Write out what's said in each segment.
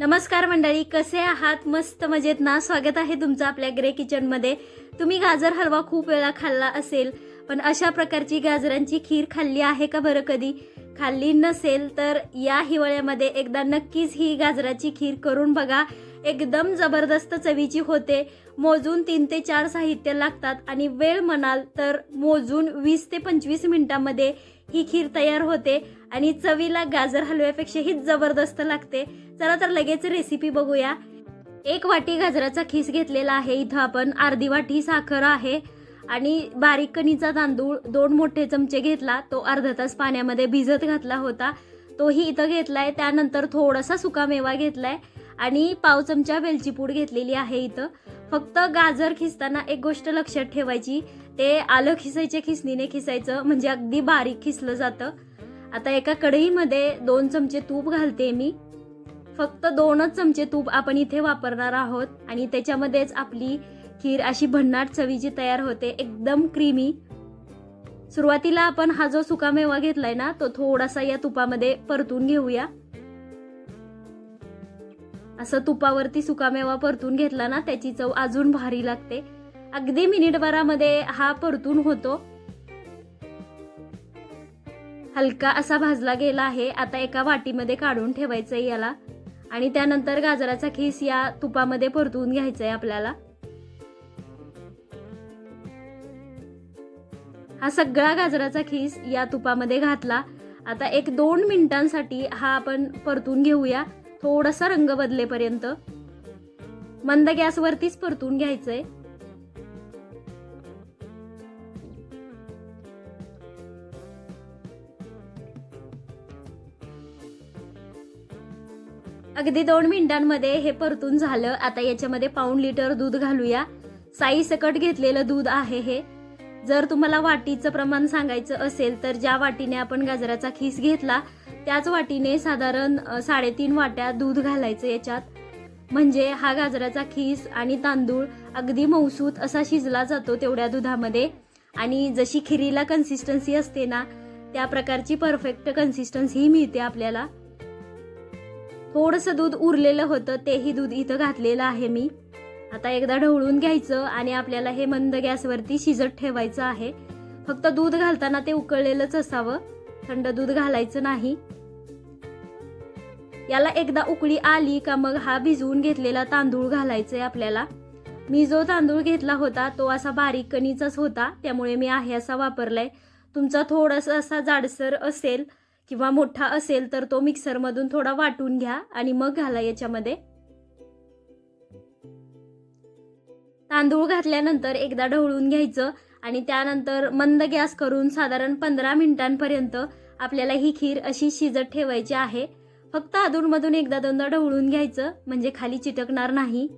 नमस्कार मंडळी कसे आहात? मस्त मजेत ना? स्वागत आहे तुमचं आपल्या ग्रे किचनमध्ये तुम्ही गाजर हलवा खूप वेळा खाल्ला असेल पण अशा प्रकारची गाजरांची खीर खाल्ली आहे का बरं कधी? खाल्ली नसेल तर या हिवाळ्यामध्ये एकदा नक्कीच ही गाजराची खीर करून बघा. एकदम जबरदस्त चवीची होते. मोजून तीन ते चार साहित्य लागतात आणि वेळ म्हणाल तर मोजून वीस ते पंचवीस मिनिटांमध्ये ही खीर तयार होते. आणि चवीला गाजर हलव्यापेक्षाही जबरदस्त लागते. चला तर लगेच रेसिपी बघूया. एक वाटी गाजराचा खीस घेतलेला आहे. इथं आपण अर्धी वाटी साखर आहे. आणि बारीक कणीचा तांदूळ दोन मोठे चमचे घेतला. तो अर्धा तास पाण्यामध्ये भिजत घातला होता. तोही इथं घेतला आहे त्यानंतर थोडासा सुकामेवा आहे आणि पाव चमचा वेलची पूड घेतलेली आहे इथं. फक्त गाजर खिसताना एक गोष्ट लक्षात ठेवायची. ते आलं खिसायच्या खिसणीने खिसायचं. म्हणजे अगदी बारीक खिसलं जातं. आता एका कढईमध्ये दोन चमचे तूप घालते मी. फक्त दोनच चमचे तूप आपण इथे वापरणार आहोत आणि त्याच्यामध्येच आपली खीर अशी भन्नाट चवीची तयार होते एकदम क्रीमी सुरुवातीला आपण हा जो सुकामेवा घेतलाय ना तो थोडासा या तुपामध्ये परतून घेऊया. असं तुपावरती सुकामेवा परतून घेतला ना त्याची चव अजून भारी लागते. अगदी मिनिटभरामध्ये हा परतून होतो. हलका असा भाजला गेला आहे. आता एका वाटीमध्ये काढून ठेवायचं आहे याला. आणि त्यानंतर गाजराचा खीस या तुपामध्ये परतून आहे आपल्याला. हा सगळा गाजराचा खीस या तुपामध्ये घातला. आता एक दोन मिनिटांसाठी हा आपण परतून घेऊया. थोडासा रंग बदलेपर्यंत. मंद गॅसवरतीच परतून घ्यायचंय. अगदी दोन मिनिटांमध्ये हे परतून झालं. आता याच्यामध्ये पाऊण लिटर दूध घालूया. साई सकट घेतलेलं दूध आहे हे. जर तुम्हाला वाटीचं प्रमाण सांगायचं असेल तर ज्या वाटीने आपण गाजराचा खीस घेतला त्याच वाटीने साधारण साडेतीन वाट्या दूध घालायचं याच्यात. म्हणजे हा गाजराचा खीस आणि तांदूळ अगदी मौसूत असा शिजला जातो तेवढ्या दुधामध्ये. आणि जशी खिरीला कन्सिस्टन्सी असते ना त्या प्रकारची परफेक्ट कन्सिस्टन्सी मिळते आपल्याला. थोडंसं दूध उरलेलं होतं तेही दूध इथं घातलेलं आहे मी. आता एकदा ढवळून घ्यायचं आणि आपल्याला हे मंद गॅसवरती शिजत ठेवायचं आहे. फक्त दूध घालताना ते उकळलेलंच असावं. थंड दूध घालायचं नाही. याला एकदा उकळी आली का मग हा भिजवून घेतलेला तांदूळ घालायचंय आपल्याला. मी जो तांदूळ घेतला होता तो असा बारीक कणीचाच होता त्यामुळे मी आहे असा वापरलाय. तुमचा थोडासा असा जाडसर असेल किंवा मोठा असेल तर तो मिक्सरमधून थोडा वाटून घ्या आणि मग घाला याच्यामध्ये. तांदूळ घातल्यानंतर एकदा ढवळून घ्यायचं आणि त्यानंतर मंद गॅस करून साधारण पंधरा मिनिटांपर्यंत आपल्याला ही खीर अशी शिजत ठेवायची आहे. फक्त अधूनमधून एकदा दोनदा ढवळून घ्यायचं म्हणजे खाली चिटकणार नाही.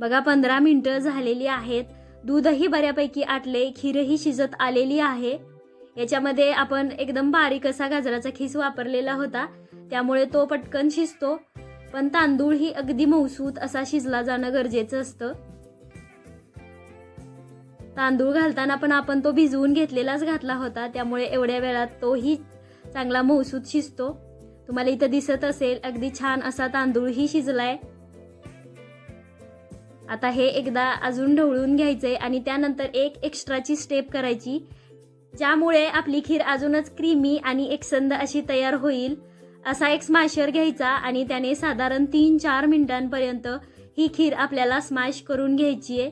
बघा पंधरा मिनटं झालेली आहेत. दूधही बऱ्यापैकी आटले खीरही शिजत आलेली आहे. याच्यामध्ये आपण एकदम बारीक असा गाजराचा खीस वापरलेला होता. त्यामुळे तो पटकन शिजतो. पण तांदूळ ही अगदी मौसूत असा शिजला जाणं गरजेचं असतं. तांदूळ घालताना पण आपण तो भिजवून घेतलेलाच घातला होता. त्यामुळे एवढ्या वेळात तोही चांगला मौसूत शिजतो. तुम्हाला इथं दिसत असेल अगदी छान असा तांदूळही शिजलाय. आता हे एकदा अजून ढवळून घ्यायचंय आणि त्यानंतर एक एक्स्ट्राची स्टेप करायची. ज्यामुळे आपली खीर अजूनच क्रीमी आणि एकसंद अशी तयार होईल. असा एक स्मॅशर घ्यायचा आणि त्याने साधारण तीन चार मिनिटांपर्यंत ही खीर आपल्याला स्मॅश करून घ्यायची आहे.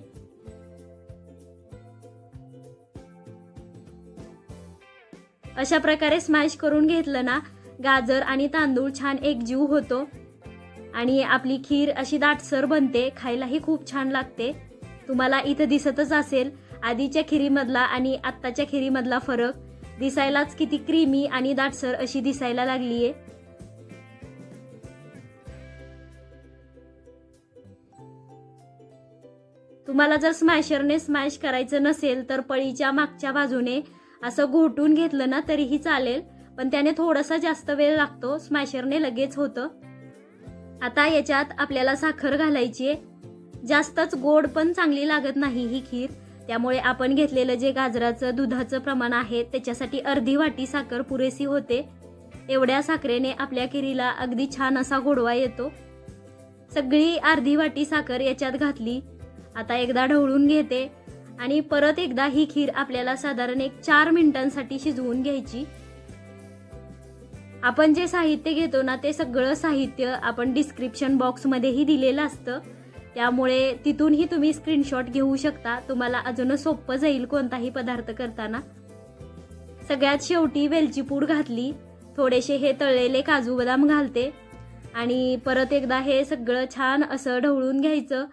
अशा प्रकारे स्मॅश करून घेतलं ना गाजर आणि तांदूळ छान एकजीव होतो. आणि आपली खीर अशी दाटसर बनते खायलाही खूप छान लागते. तुम्हाला इथं दिसतच असेल आधीच्या खिरीमधला आणि आत्ताच्या खिरीमधला फरक दिसायलाच किती क्रीमी आणि दाटसर अशी दिसायला लागलीये. तुम्हाला जर स्मॅशरने स्मॅश करायचं नसेल तर पळीच्या मागच्या बाजूने असं घोटून घेतलं ना तरीही चालेल पण त्याने थोडासा जास्त वेळ लागतो स्मॅशरने लगेच होतं. आता याच्यात आपल्याला साखर घालायची आहे जास्तच गोड पण चांगली लागत नाही ही खीर. त्यामुळे आपण घेतलेलं जे गाजराचं दुधाचं प्रमाण आहे त्याच्यासाठी अर्धी वाटी साखर पुरेशी होते. एवढ्या साखरेने आपल्या खिरीला अगदी छान असा गोडवा येतो. सगळी अर्धी वाटी साखर याच्यात घातली. आता एकदा ढवळून घेते आणि परत एकदा ही खीर आपल्याला साधारण एक चार मिनिटांसाठी शिजवून घ्यायची. आपण जे साहित्य घेतो ना ते सगळं साहित्य आपण डिस्क्रिप्शन बॉक्समध्येही दिलेलं असतं. त्यामुळे तिथूनही तुम्ही स्क्रीनशॉट घेऊ शकता. तुम्हाला अजून सोपं जाईल कोणताही पदार्थ करताना. सगळ्यात शेवटी वेलची पूड घातली. थोडेसे हे तळलेले काजू बदाम घालते. आणि परत एकदा हे सगळं छान असं ढवळून घ्यायचं.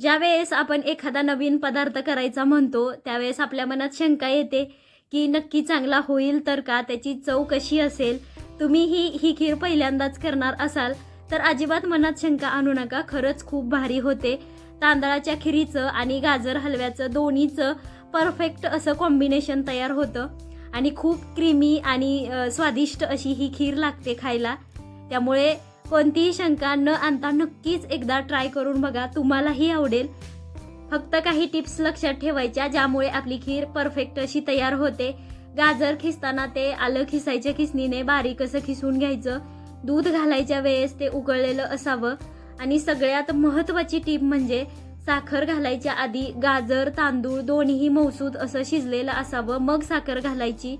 ज्यावेळेस आपण एखादा नवीन पदार्थ करायचा म्हणतो त्यावेळेस आपल्या मनात शंका येते की नक्की चांगला होईल तर का? त्याची चव कशी असेल? तुम्हीही ही खीर पहिल्यांदाच करणार असाल. तर अजिबात मनात शंका आणू नका खरंच खूप भारी होते. तांदळाच्या खिरीचं आणि गाजर हलव्याचं दोन्हीचं परफेक्ट असं कॉम्बिनेशन तयार होतं. आणि खूप क्रीमी आणि स्वादिष्ट अशी ही खीर लागते खायला. त्यामुळे कोणतीही शंका न आणता नक्कीच एकदा ट्राय करून बघा तुम्हालाही आवडेल. फक्त काही टिप्स लक्षात ठेवायच्या ज्यामुळे आपली खीर परफेक्ट अशी तयार होते. गाजर खिसताना ते आलं खिसायच्या खिसणीने बारीक असं खिसून घ्यायचं. दूध घालायच्या वेळेस ते उकळलेलं असावं. आणि सगळ्यात महत्त्वाची टीप म्हणजे साखर घालायच्या आधी गाजर तांदूळ दोन्हीही मौसूद असं शिजलेलं असावं. मग साखर घालायची.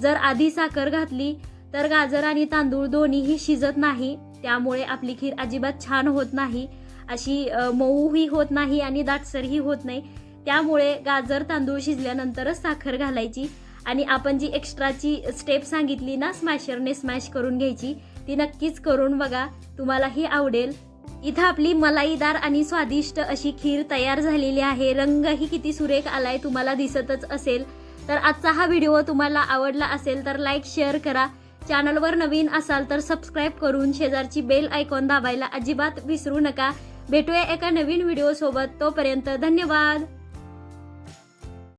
जर आधी साखर घातली तर गाजर आणि तांदूळ दोन्हीही शिजत नाही. त्यामुळे आपली खीर अजिबात छान होत नाही. अशी मऊही होत नाही आणि दाटसरही होत नाही. त्यामुळे गाजर तांदूळ शिजल्यानंतरच साखर घालायची. आणि आपण जी एक्स्ट्राची स्टेप सांगितली ना स्मॅशरने स्मॅश करून घ्यायची ती नक्कीच करून बघा. तुम्हालाही आवडेल. इथं आपली मलाईदार आणि स्वादिष्ट अशी खीर तयार झालेली आहे. रंगही किती सुरेख आलाय तुम्हाला दिसतच असेल. तर आजचा हा व्हिडिओ तुम्हाला आवडला असेल तर लाईक शेअर करा. चॅनलवर नवीन असाल तर सबस्क्राईब करून शेजारची बेल आयकॉन दाबायला अजिबात विसरू नका. भेटूया एका नवीन व्हिडिओसोबत. तोपर्यंत धन्यवाद.